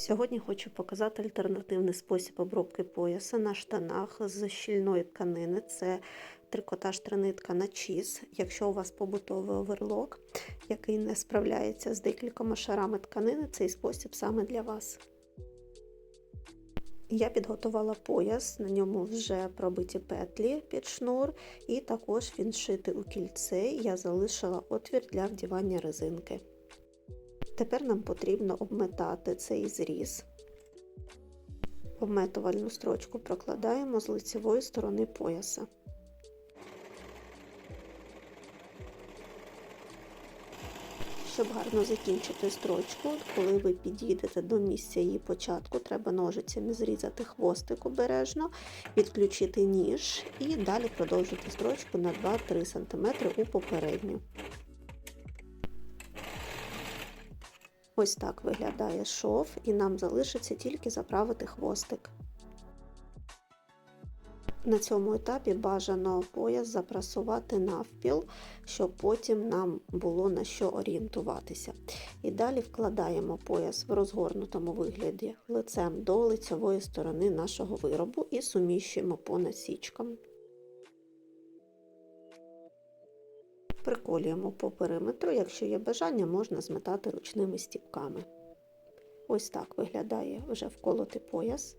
Сьогодні хочу показати альтернативний спосіб обробки пояса на штанах з щільної тканини. Це трикотаж тринитка на чіз. Якщо у вас побутовий оверлок, який не справляється з декількома шарами тканини, цей спосіб саме для вас. Я підготувала пояс, на ньому вже пробиті петлі під шнур, і також він шитий у кільце. Я залишила отвір для вдівання резинки. Тепер нам потрібно обметати цей зріз. Обметувальну строчку прокладаємо з лицевої сторони пояса. Щоб гарно закінчити строчку, коли ви підійдете до місця її початку, треба ножицями зрізати хвостик обережно, відключити ніж і далі продовжити строчку на 2-3 см у попередню. Ось так виглядає шов, і нам залишиться тільки заправити хвостик. На цьому етапі бажано пояс запрасувати навпіл, щоб потім нам було на що орієнтуватися. І далі вкладаємо пояс в розгорнутому вигляді лицем до лицевої сторони нашого виробу і суміщуємо по насічкам. Приколюємо по периметру, якщо є бажання, можна зметати ручними стіпками. Ось так виглядає вже вколотий пояс.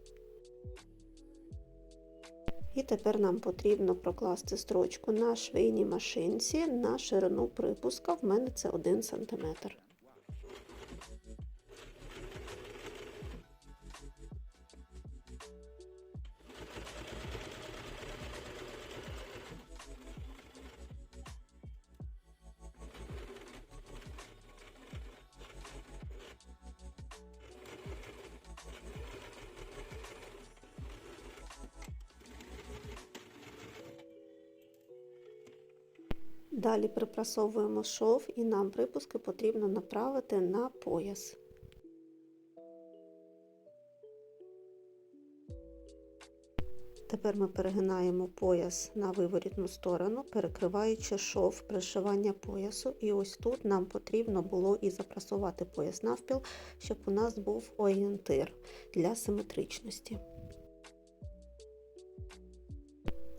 І тепер нам потрібно прокласти строчку на швейній машинці на ширину припуска, в мене це 1 см. Далі припрасовуємо шов і нам припуски потрібно направити на пояс. Тепер ми перегинаємо пояс на виворітну сторону, перекриваючи шов пришивання поясу. І ось тут нам потрібно було і запрасувати пояс навпіл, щоб у нас був орієнтир для симетричності.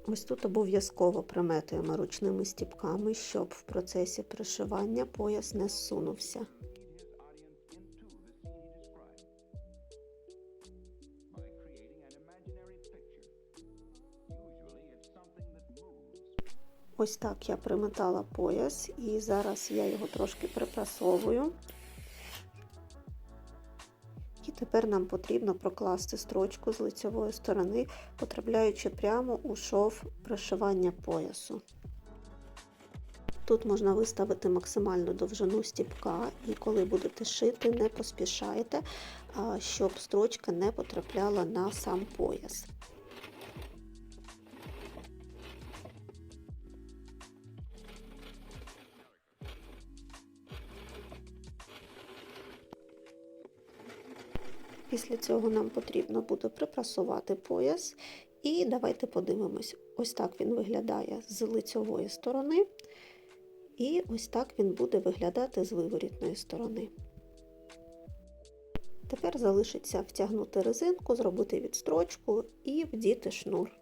Ось тут обов'язково приметуємо ручними стіпками, щоб в процесі пришивання пояс не зсунувся. Ось так я приметала пояс і зараз я його трошки припрасовую. Тепер нам потрібно прокласти строчку з лицевої сторони, потрапляючи прямо у шов пришивання поясу. Тут можна виставити максимальну довжину стіпка, і коли будете шити, не поспішайте, щоб строчка не потрапляла на сам пояс. Після цього нам потрібно буде припрасувати пояс. І давайте подивимось, ось так він виглядає з лицьової сторони, і ось так він буде виглядати з виворітної сторони. Тепер залишиться втягнути резинку, зробити відстрочку і вдіти шнур.